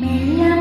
మెల్ల మెల్ల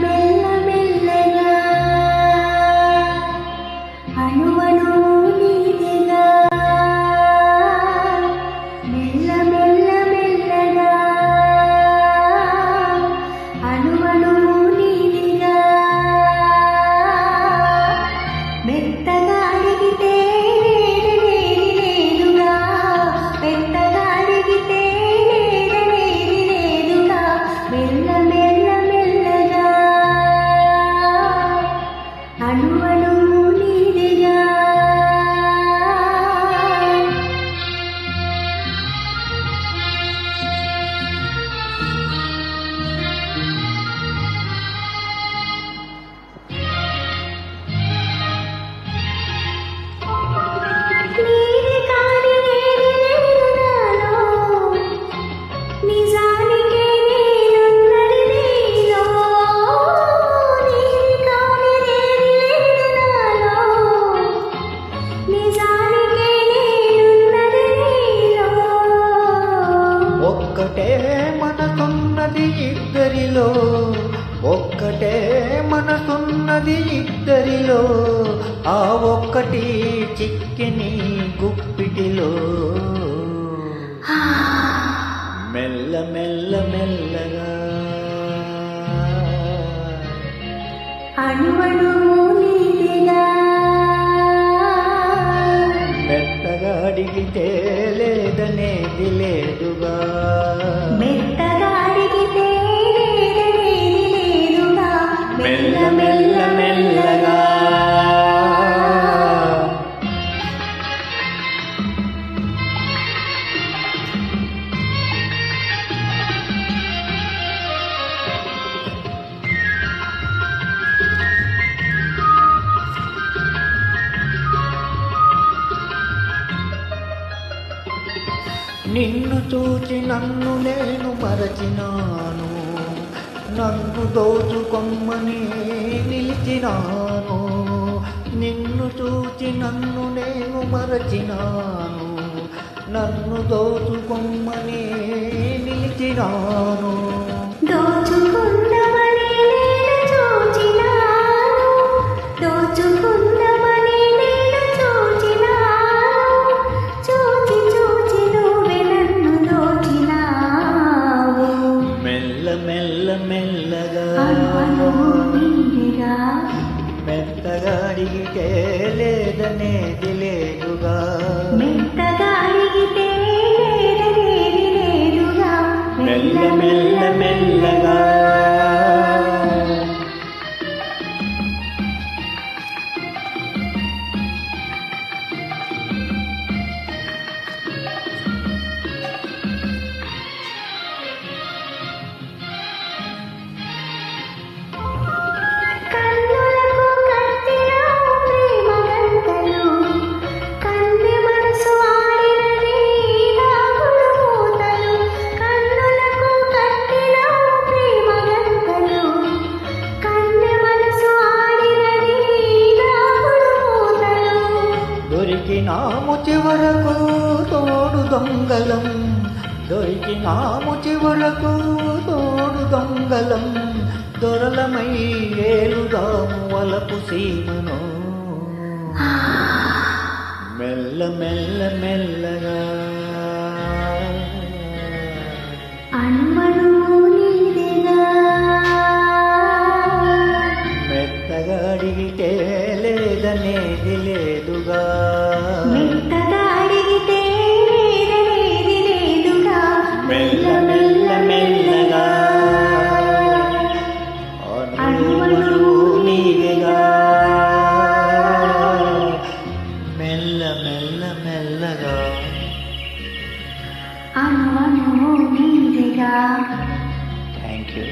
ఇద్దరిలో ఒక్కటే మనసున్నది ఇద్దరిలో ఆ ఒక్కటి చిక్కిని గుప్పిటిలో. మెల్ల మెల్ల మెల్లగా. అణువణు నిన్ను చూచి నన్ను నేను మరచినాను. నన్ను దోచుకొమ్మని నిలిచినాను. నిన్ను చూచి నన్ను నేను మరచినాను. నన్ను దోచుకొమ్మని నిలిచినాను. మెల్ల మెల్లగా మెత్తగా అడిగితే లేదనేది లేదుగా మెత్తగా అడిగితే లేదనేది లేదుగా. మెల్ల మెల్ల దొరికినాము చివరకు తోడు దొంగలం. దొరికినాము చివరకు తోడు దొంగలం. దొరలమై ఏలుదాము వలపు సీమను. మెల్ల మెల్ల మెల్లగా అడిగితే లేదనేది లేదుగా. మెత్తగా అడిగితే లేదనేది లేదుగా. మెల్ల మెల్ల మెల్లగా. అనువులు నీవిగా మెల్ల మెల్ల మెల్లగా. అణువణువు నీదిగా థ్యాంక్ యూ